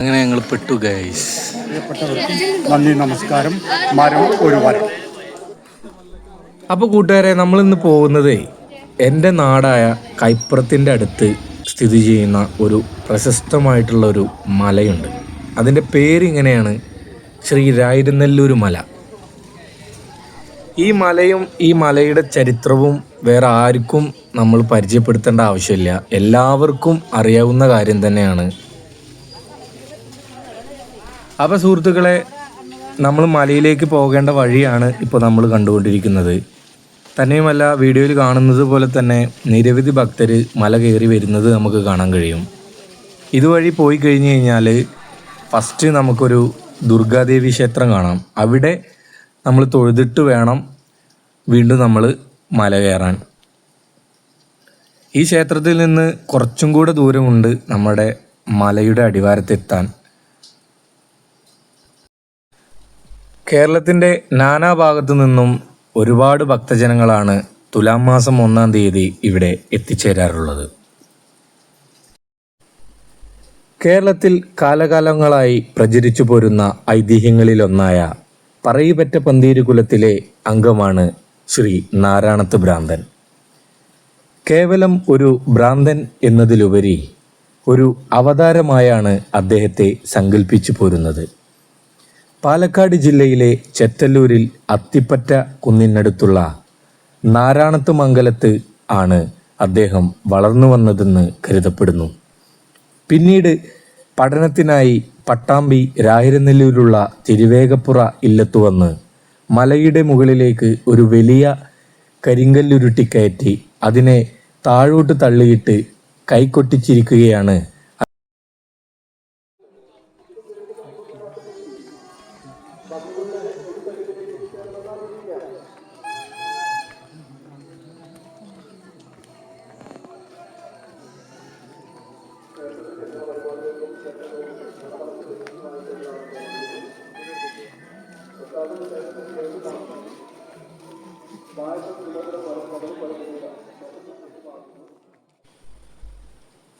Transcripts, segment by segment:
അങ്ങനെ ഞങ്ങൾ പെട്ടു ഗൈസ് നന്ദി നമസ്കാരം. മരം ഒരു വരം അപ്പോൾ കൂട്ടുകാരെ നമ്മൾ ഇന്ന് പോകുന്നതേ എന്റെ നാടായ കൈപ്പുറത്തിന്റെ അടുത്ത് സ്ഥിതി ചെയ്യുന്ന ഒരു പ്രശസ്തമായിട്ടുള്ള ഒരു മലയുണ്ട്. അതിന്റെ പേരിങ്ങനെയാണ് ശ്രീ രായിരുന്നല്ലൂർ മല. ഈ മലയും ഈ മലയുടെ ചരിത്രവും വേറെ ആർക്കും നമ്മൾ പരിചയപ്പെടുത്തേണ്ട ആവശ്യമില്ല. എല്ലാവർക്കും അറിയാവുന്ന കാര്യം തന്നെയാണ് അപ്പോൾ സുഹൃത്തുക്കളെ നമ്മൾ മലയിലേക്ക് പോകേണ്ട വഴിയാണ് ഇപ്പോൾ നമ്മൾ കണ്ടുകൊണ്ടിരിക്കുന്നത്. തന്നെയുമല്ല വീഡിയോയിൽ കാണുന്നത് പോലെ തന്നെ നിരവധി ഭക്തർ മല കയറി വരുന്നത് നമുക്ക് കാണാൻ കഴിയും. ഇതുവഴി പോയി കഴിഞ്ഞ് കഴിഞ്ഞാൽ ഫസ്റ്റ് നമുക്കൊരു ദുർഗാദേവി ക്ഷേത്രം കാണാം. അവിടെ നമ്മൾ തൊഴുതിട്ട് വേണം വീണ്ടും നമ്മൾ മല കയറാൻ. ഈ ക്ഷേത്രത്തിൽ നിന്ന് കുറച്ചും കൂടെ ദൂരമുണ്ട് നമ്മുടെ മലയുടെ അടിവാരത്തെത്താൻ. കേരളത്തിന്റെ നാനാഭാഗത്തു നിന്നും ഒരുപാട് ഭക്തജനങ്ങളാണ് തുലാം മാസം ഒന്നാം തീയതി ഇവിടെ എത്തിച്ചേരാറുള്ളത്. കേരളത്തിൽ കാലകാലങ്ങളായി പ്രചരിച്ചു പോരുന്ന ഐതിഹ്യങ്ങളിലൊന്നായ പറയിപ്പറ്റ പന്തീരു കുലത്തിലെ അംഗമാണ് ശ്രീ നാരായണത്ത് ഭ്രാന്തൻ. കേവലം ഒരു ഭ്രാന്തൻ എന്നതിലുപരി ഒരു അവതാരമായാണ് അദ്ദേഹത്തെ സങ്കല്പിച്ചു പോരുന്നത്. പാലക്കാട് ജില്ലയിലെ ചെത്തല്ലൂരിൽ അത്തിപ്പറ്റ കുന്നിനടുത്തുള്ള നാരായണത്ത് മംഗലത്ത് ആണ് അദ്ദേഹം വളർന്നു വന്നതെന്ന് കരുതപ്പെടുന്നു. പിന്നീട് പഠനത്തിനായി പട്ടാമ്പി രാഹിരനെല്ലൂരുള്ള തിരുവേഗപ്പുറ ഇല്ലത്തു വന്ന് മലയുടെ മുകളിലേക്ക് ഒരു വലിയ കരിങ്കല്ലുരുട്ടിക്കയറ്റി അതിനെ താഴോട്ട് തള്ളിയിട്ട് കൈകൊട്ടിച്ചിരിക്കുകയാണ്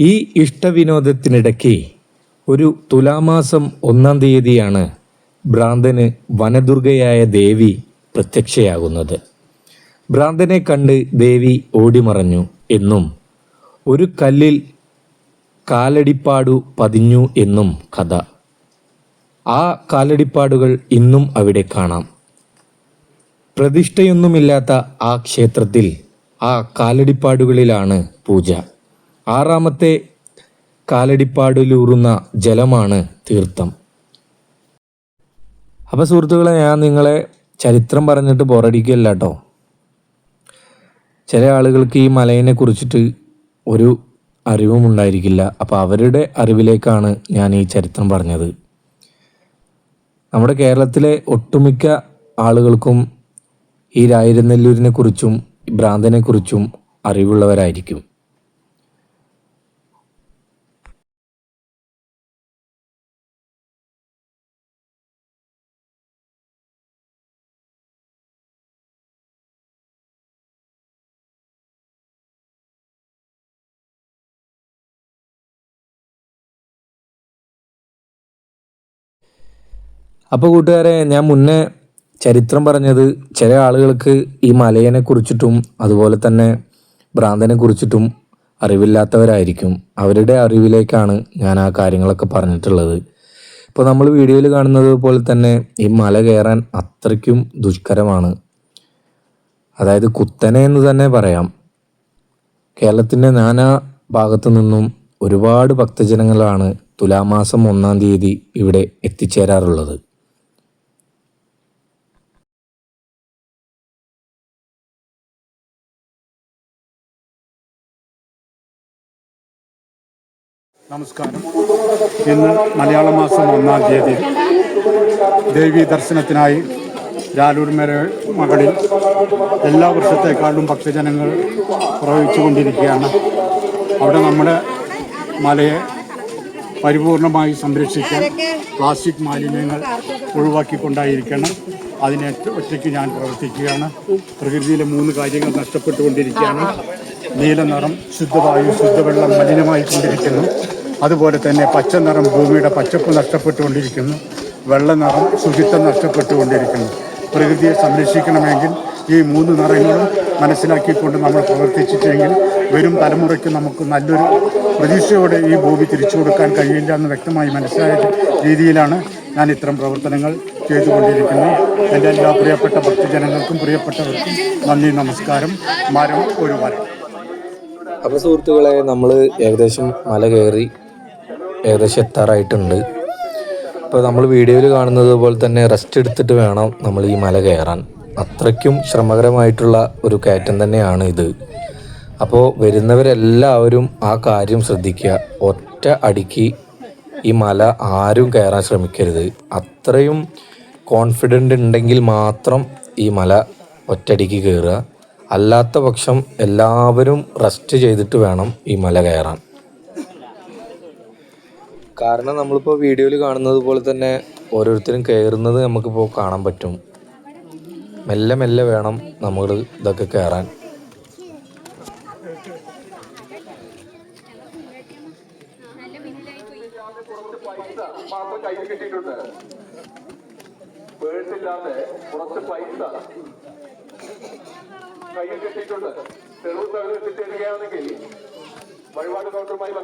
ഈ ഇഷ്ടവിനോദത്തിനിടയ്ക്ക് ഒരു തുലാമാസം ഒന്നാം തീയതിയാണ് ഭ്രാന്തന് വനദുർഗയായ ദേവി പ്രത്യക്ഷയാകുന്നത്. ഭ്രാന്തനെ കണ്ട് ദേവി ഓടിമറഞ്ഞു എന്നും ഒരു കല്ലിൽ കാലടിപ്പാടു പതിഞ്ഞു എന്നും കഥ. ആ കാലടിപ്പാടുകൾ ഇന്നും അവിടെ കാണാം. പ്രതിഷ്ഠയൊന്നുമില്ലാത്ത ആ ക്ഷേത്രത്തിൽ ആ കാലടിപ്പാടുകളിലാണ് പൂജ. ആറാമത്തെ കാലടിപ്പാടിലൂറുന്ന ജലമാണ് തീർത്ഥം. അപ്പോൾ സുഹൃത്തുക്കളെ ഞാൻ നിങ്ങളെ ചരിത്രം പറഞ്ഞിട്ട് ബോറടിക്കുകയല്ല കേട്ടോ ചില ആളുകൾക്ക് ഈ മലയിനെ കുറിച്ചിട്ട് ഒരു അറിവും ഉണ്ടായിരിക്കില്ല. അപ്പോൾ അവരുടെ അറിവിലേക്കാണ് ഞാൻ ഈ ചരിത്രം പറഞ്ഞത്. നമ്മുടെ കേരളത്തിലെ ഒട്ടുമിക്ക ആളുകൾക്കും ഈ രായിരുനെല്ലൂരിനെ കുറിച്ചും ഭ്രാന്തനെക്കുറിച്ചും അറിവുള്ളവരായിരിക്കും. അപ്പോൾ കൂട്ടുകാരെ ഞാൻ മുന്നേ ചരിത്രം പറഞ്ഞത് ചില ആളുകൾക്ക് ഈ മലയനെ കുറിച്ചിട്ടും അതുപോലെ തന്നെ ഭ്രാന്തനെ കുറിച്ചിട്ടും അറിവില്ലാത്തവരായിരിക്കും. അവരുടെ അറിവിലേക്കാണ് ഞാൻ ആ കാര്യങ്ങളൊക്കെ പറഞ്ഞിട്ടുള്ളത്. ഇപ്പോൾ നമ്മൾ വീഡിയോയിൽ കാണുന്നത് പോലെ തന്നെ ഈ മല കയറാൻ അത്രയ്ക്കും ദുഷ്കരമാണ്. അതായത് കുത്തനെ എന്ന് തന്നെ പറയാം. കേരളത്തിന്റെ നാനാ ഭാഗത്തു നിന്നും ഒരുപാട് ഭക്തജനങ്ങളാണ് തുലാമാസം ഒന്നാം തീയതി ഇവിടെ എത്തിച്ചേരാറുള്ളത്. നമസ്കാരം. ഇന്ന് മലയാള മാസം ഒന്നാം തീയതി. ദേവി ദർശനത്തിനായി രാലൂർ മേര മകളിൽ എല്ലാ വർഷത്തേക്കാളും ഭക്തജനങ്ങൾ പ്രവഹിച്ചു കൊണ്ടിരിക്കുകയാണ്. അവിടെ നമ്മുടെ മലയെ പരിപൂർണമായി സംരക്ഷിക്കാൻ പ്ലാസ്റ്റിക് മാലിന്യങ്ങൾ ഒഴിവാക്കിക്കൊണ്ടായിരിക്കണം. അതിനെ ഒറ്റയ്ക്ക് ഞാൻ പ്രവർത്തിക്കുകയാണ്. പ്രകൃതിയിലെ മൂന്ന് കാര്യങ്ങൾ നഷ്ടപ്പെട്ടുകൊണ്ടിരിക്കുകയാണ്. നീലനിറം ശുദ്ധവായു ശുദ്ധവെള്ളം മലിനമായി കൊണ്ടിരിക്കുന്നു അതുപോലെ തന്നെ പച്ച നിറം ഭൂമിയുടെ പച്ചപ്പ് നഷ്ടപ്പെട്ടുകൊണ്ടിരിക്കുന്നു. വെള്ള നിറം ശുചിത്വം നഷ്ടപ്പെട്ടുകൊണ്ടിരിക്കുന്നു. പ്രകൃതിയെ സംരക്ഷിക്കണമെങ്കിൽ ഈ മൂന്ന് നിറങ്ങളും മനസ്സിലാക്കിക്കൊണ്ട് നമ്മൾ പ്രവർത്തിച്ചിട്ടെങ്കിൽ വരും തലമുറയ്ക്ക് നമുക്ക് നല്ലൊരു പ്രതീക്ഷയോടെ ഈ ഭൂമി തിരിച്ചു കൊടുക്കാൻ കഴിയില്ല എന്ന് വ്യക്തമായി മനസ്സിലായ രീതിയിലാണ് ഞാൻ ഇത്തരം പ്രവർത്തനങ്ങൾ ചെയ്തുകൊണ്ടിരിക്കുന്നത്. എന്റെ എല്ലാ പ്രിയപ്പെട്ട ഭക്തജനങ്ങൾക്കും പ്രിയപ്പെട്ടവർക്കും നന്ദി നമസ്കാരം. മരം ഒരു മരം. അപ്പോൾ സുഹൃത്തുക്കളെ നമ്മൾ ഏകദേശം മല കയറി ഏകദേശം എത്താറായിട്ടുണ്ട്. ഇപ്പോൾ നമ്മൾ വീഡിയോയിൽ കാണുന്നത് പോലെ തന്നെ റെസ്റ്റ് എടുത്തിട്ട് വേണം നമ്മൾ ഈ മല കയറാൻ. അത്രയ്ക്കും ശ്രമകരമായിട്ടുള്ള ഒരു കയറ്റം തന്നെയാണ് ഇത്. അപ്പോൾ വരുന്നവരെല്ലാവരും ആ കാര്യം ശ്രദ്ധിക്കുക. ഒറ്റ അടിക്ക് ഈ മല ആരും കയറാൻ ശ്രമിക്കരുത്. അത്രയും കോൺഫിഡന്റ് ഉണ്ടെങ്കിൽ മാത്രം ഈ മല ഒറ്റടിക്ക് കയറുക. അല്ലാത്ത പക്ഷം എല്ലാവരും റെസ്റ്റ് ചെയ്തിട്ട് വേണം ഈ മല കയറാൻ. കാരണം നമ്മളിപ്പോൾ വീഡിയോയിൽ കാണുന്നത് പോലെ തന്നെ ഓരോരുത്തരും കയറുന്നത് നമുക്കിപ്പോൾ കാണാൻ പറ്റും. മെല്ലെ മെല്ലെ വേണം നമ്മൾ ഇതൊക്കെ കയറാൻ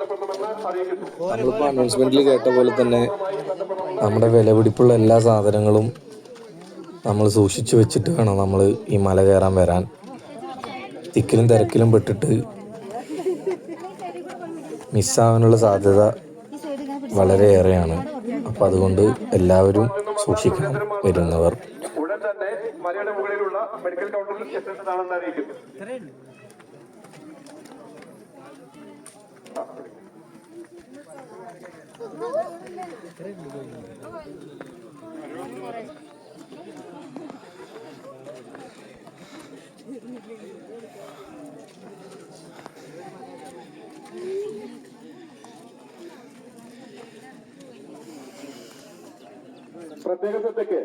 നമ്മളിപ്പോൾ അനൗൺസ്മെന്റിൽ കേട്ട പോലെ തന്നെ നമ്മുടെ വിലപിടിപ്പുള്ള എല്ലാ സാധനങ്ങളും നമ്മൾ സൂക്ഷിച്ചു വെച്ചിട്ട് വേണം നമ്മൾ ഈ മല കയറാൻ വരാൻ. തിക്കിലും തിരക്കിലും പെട്ടിട്ട് മിസ്സാവാനുള്ള സാധ്യത വളരെയേറെയാണ്. അപ്പോൾ അതുകൊണ്ട് എല്ലാവരും സൂക്ഷിക്കണം വരുന്നവർ. ഉടൻ തന്നെ മലയുടെ മുകളിലുള്ള മെഡിക്കൽ കൗണ്ടറിൽ എത്തേണ്ടതാണെന്ന് അറിയിക്കുന്നു. പ്രത്യേക ശ്രദ്ധയ്ക്ക്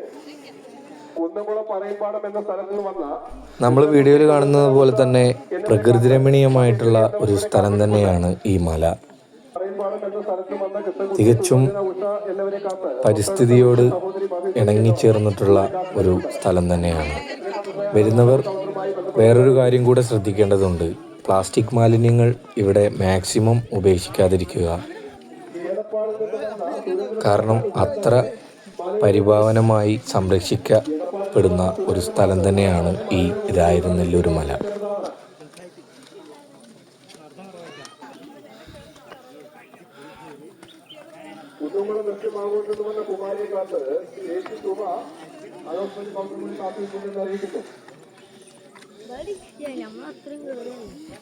നമ്മൾ വീഡിയോയിൽ കാണുന്നത് പോലെ തന്നെ പ്രകൃതി രമണീയമായിട്ടുള്ള ഒരു സ്ഥലം തന്നെയാണ് ഈ മല. തികച്ചും പരിസ്ഥിതിയോട് ഇണങ്ങിച്ചേർന്നിട്ടുള്ള ഒരു സ്ഥലം തന്നെയാണ്. വരുന്നവർ വേറൊരു കാര്യം കൂടെ ശ്രദ്ധിക്കേണ്ടതുണ്ട്. പ്ലാസ്റ്റിക് മാലിന്യങ്ങൾ ഇവിടെ മാക്സിമം ഉപേക്ഷിക്കാതിരിക്കുക. കാരണം അത്ര പരിഭാവനമായി സംരക്ഷിക്കപ്പെടുന്ന ഒരു സ്ഥലം തന്നെയാണ് ഈ രായിരുന്നെല്ലൂർ മല. കുന്നുകുളം ലക്ഷ്യമാകൊണ്ടു വന്ന കുമാരിയെ കാത്ത് ഏഴ് രൂപ അലോസ്മെന്റ് കൗണ്ടറിൽ കാത്തിരിക്കുമെന്ന് അറിയിക്കുന്നു നമ്മൾ അത്രയും കേറിയല്ലേ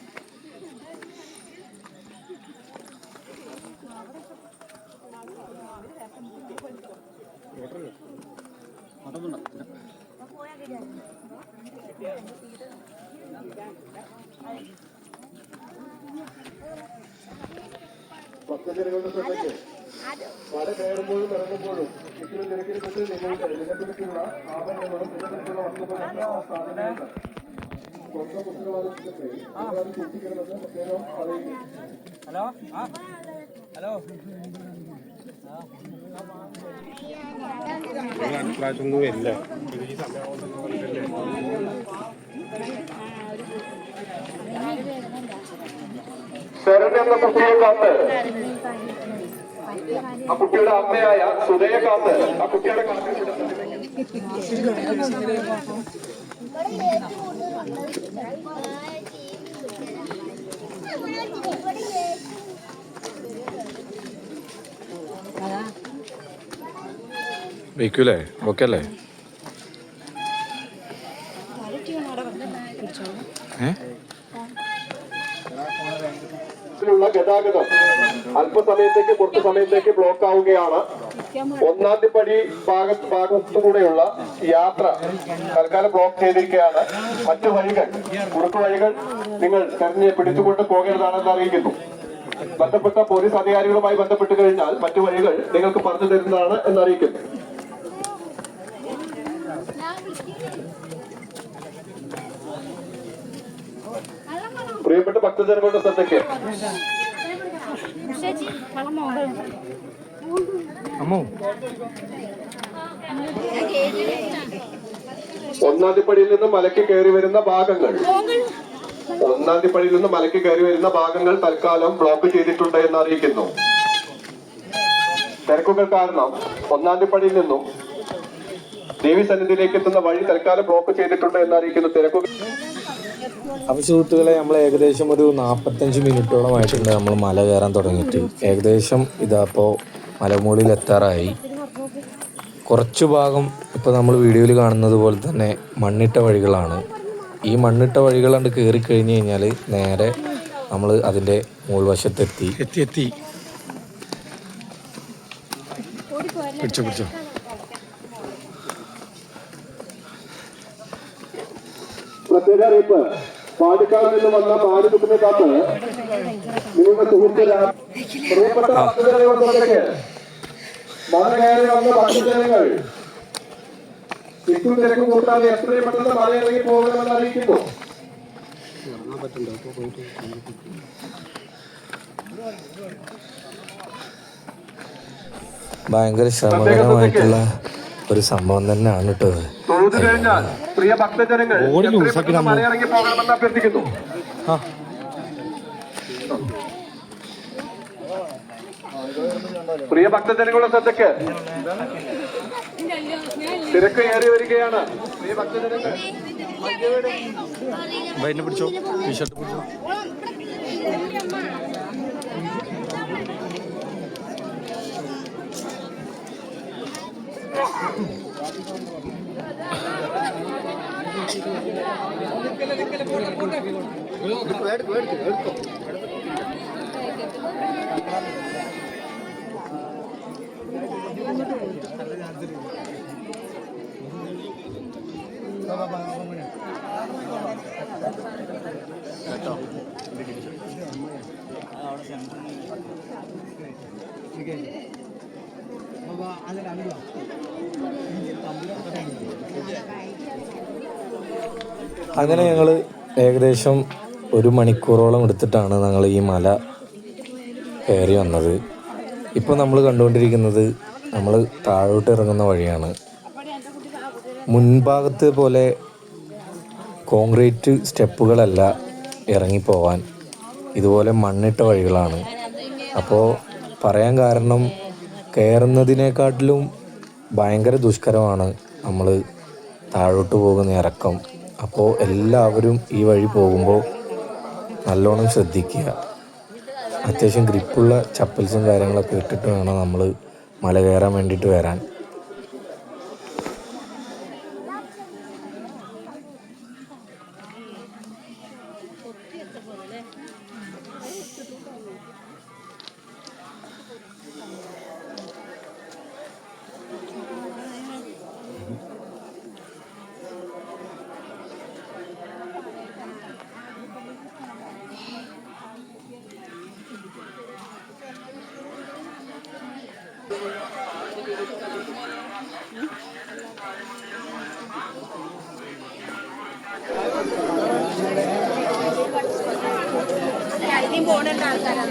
ഭക്തജനങ്ങളുടെ ശ്രദ്ധയ്ക്ക് മല കയറുമ്പോഴും ഇറങ്ങുമ്പോഴും ഇത്തരം തിരക്കിൽ പെട്ട് നിങ്ങൾക്ക് നിലനിൽക്കുള്ള ആഭരണങ്ങളും നിലനിൽക്കുള്ള വസ്തുക്കളും സാധനങ്ങൾ സ്വന്തം ഉത്തരവാദിത്വത്തെ എല്ലാവരും സൂക്ഷിക്കണമെന്ന് പ്രത്യേകം അറിയിക്കുന്നു ശരണ്യ എന്ന കുട്ടിയെ കാത്ത് ആ കുട്ടിയുടെ അമ്മയായ സുധയെ കാത്ത് ആ കുട്ടിയുടെ വയ്ക്കൂലേ ഓക്കെ അല്ലേ? ഗതാഗതം അല്പസമയത്തേക്ക് കുറച്ച് സമയത്തേക്ക് ബ്ലോക്ക് ആവുകയാണ്. ഒന്നാം പടി ഭാഗത്ത് ഭാഗത്തുകൂടെയുള്ള യാത്ര തൽക്കാലം ബ്ലോക്ക് ചെയ്തിരിക്കുകയാണ്. മറ്റു വഴികൾ കുറുക്കു വഴികൾ നിങ്ങൾ തെരഞ്ഞെ പിടിച്ചുകൊണ്ട് പോകരുതാണെന്ന് അറിയിക്കുന്നു. ബന്ധപ്പെട്ട പോലീസ് അധികാരികളുമായി ബന്ധപ്പെട്ട് കഴിഞ്ഞാൽ മറ്റു വഴികൾ നിങ്ങൾക്ക് പറഞ്ഞു തരുന്നതാണ് എന്നറിയിക്കുന്നു പ്രിയപ്പെട്ട ഭക്തജനങ്ങളുടെ ശ്രദ്ധയ്ക്ക് അമ്മോ. ഒന്നാം തിപ്പടിയിൽ നിന്ന് മലയ്ക്ക് കയറി വരുന്ന ഭാഗങ്ങൾ. ഒന്നാം തിപ്പടിയിൽ നിന്ന് മലയ്ക്ക് കയറി വരുന്ന ഭാഗങ്ങൾ തൽക്കാലം ബ്ലോക്ക് ചെയ്തിട്ടുണ്ട് എന്ന് അറിയിക്കുന്നു. തിരക്കുകൾ കാരണം ഒന്നാം തിപ്പടിയിൽ നിന്നും ദേവി സന്നിധിയിലേക്ക് എത്തുന്ന വഴി തൽക്കാലം ബ്ലോക്ക് ചെയ്തിട്ടുണ്ട് എന്ന് അറിയിക്കുന്നു. തിരക്കുകൾ അപ്പോൾ സുഹൃത്തുക്കളെ നമ്മൾ ഏകദേശം ഒരു നാൽപ്പത്തഞ്ച് മിനിറ്റോളമായിട്ടുണ്ട് നമ്മൾ മല കയറാൻ തുടങ്ങിയിട്ട്. ഏകദേശം ഇതപ്പോൾ മലമുകളിൽ എത്താറായി. കുറച്ച് ഭാഗം ഇപ്പോൾ നമ്മൾ വീഡിയോയിൽ കാണുന്നത് പോലെ തന്നെ മണ്ണിട്ട വഴികളാണ്. ഈ മണ്ണിട്ട വഴികൾ കണ്ട് കയറി കഴിഞ്ഞ് കഴിഞ്ഞാൽ നേരെ നമ്മൾ അതിന്റെ മുകൾവശത്തെത്തി. എത്തി എത്തി. പിടിച്ചോ പിടിച്ചോ. പ്രത്യേക അറിയിപ്പ്. പാലക്കാട് നിന്ന് വന്ന പാടിക്കുട്ടിനെ കാത്ത് നിങ്ങളുടെ സുഹൃത്തുക്കളായ പ്രിയപ്പെട്ട ഭക്തജനങ്ങൾക്ക് മല കയറി വന്ന ഭക്തജനങ്ങൾ തിക്കും തിരക്കും കൂട്ടാതെ എത്രയും പെട്ടെന്ന് മലയിറങ്ങി പോകണമെന്ന് അറിയിക്കുന്നു. ഭയങ്കര ശ്രമകരമായിട്ടുള്ള ഒരു സംഭവം തന്നെയാണ് കേട്ടോ പ്രിയ ഭക്തജനങ്ങൾ മലയിറങ്ങി പോകണമെന്ന് അഭ്യർത്ഥിക്കുന്നു. പ്രിയ ഭക്തജനങ്ങളുടെ ശ്രദ്ധയ്ക്ക് തിരക്ക് ഏറി വരികയാണ്. പ്രിയ ഭക്തജനങ്ങൾ പിടിച്ചോ? ടീഷർട്ട് പിടിച്ചോ? അങ്ങനെ ഞങ്ങൾ ഏകദേശം ഒരു മണിക്കൂറോളം എടുത്തിട്ടാണ് ഞങ്ങൾ ഈ മല കയറി വന്നത്. ഇപ്പോൾ നമ്മൾ കണ്ടുകൊണ്ടിരിക്കുന്നത് നമ്മൾ താഴോട്ട് ഇറങ്ങുന്ന വഴിയാണ്. മുൻഭാഗത്ത് പോലെ കോൺക്രീറ്റ് സ്റ്റെപ്പുകളല്ല ഇറങ്ങിപ്പോവാൻ. ഇതുപോലെ മണ്ണിട്ട വഴികളാണ്. അപ്പോൾ പറയാൻ കാരണം കയറുന്നതിനെക്കാട്ടിലും ഭയങ്കര ദുഷ്കരമാണ് നമ്മൾ താഴോട്ട് പോകുന്ന ഇറക്കം. അപ്പോൾ എല്ലാവരും ഈ വഴി പോകുമ്പോൾ നല്ലോണം ശ്രദ്ധിക്കുക. അത്യാവശ്യം ഗ്രിപ്പുള്ള ചപ്പൽസും കാര്യങ്ങളൊക്കെ ഇട്ടിട്ട് വേണം നമ്മൾ മല കയറാൻ വേണ്ടിയിട്ട് വരാൻ.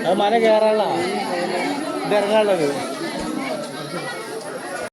അത് മല കയറാനുള്ള. ഇത് ഇറങ്ങാനുള്ളത്.